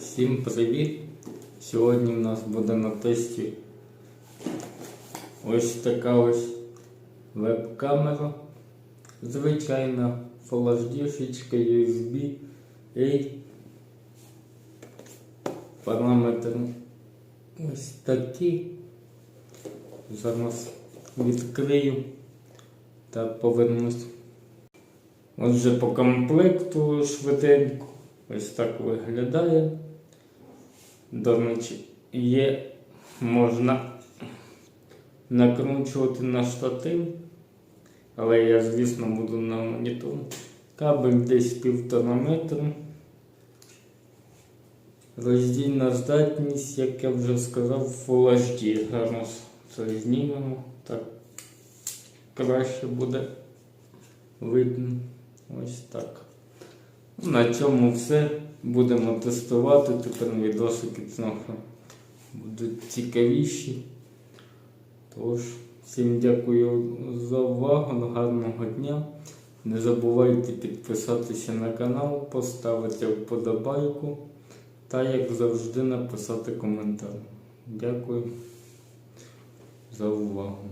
Всім привіт! Сьогодні в нас буде на тесті ось така ось веб-камера. Звичайна HD, USB A. Параметри ось такі. Зараз відкрию та повернусь. Отже, по комплекту швиденько. Ось так виглядає. Є, можна накручувати на штатив, але я, звісно, буду на монітор. Кабель десь півтора метра. Роздільна здатність, як я вже сказав, Full HD. Зараз це знімемо. Так краще буде видно. Ось так. На цьому все. Будемо тестувати. Тепер відосики трохи будуть цікавіші. Тож, всім дякую за увагу, гарного дня. Не забувайте підписатися на канал, поставити вподобайку та, як завжди, написати коментар. Дякую за увагу.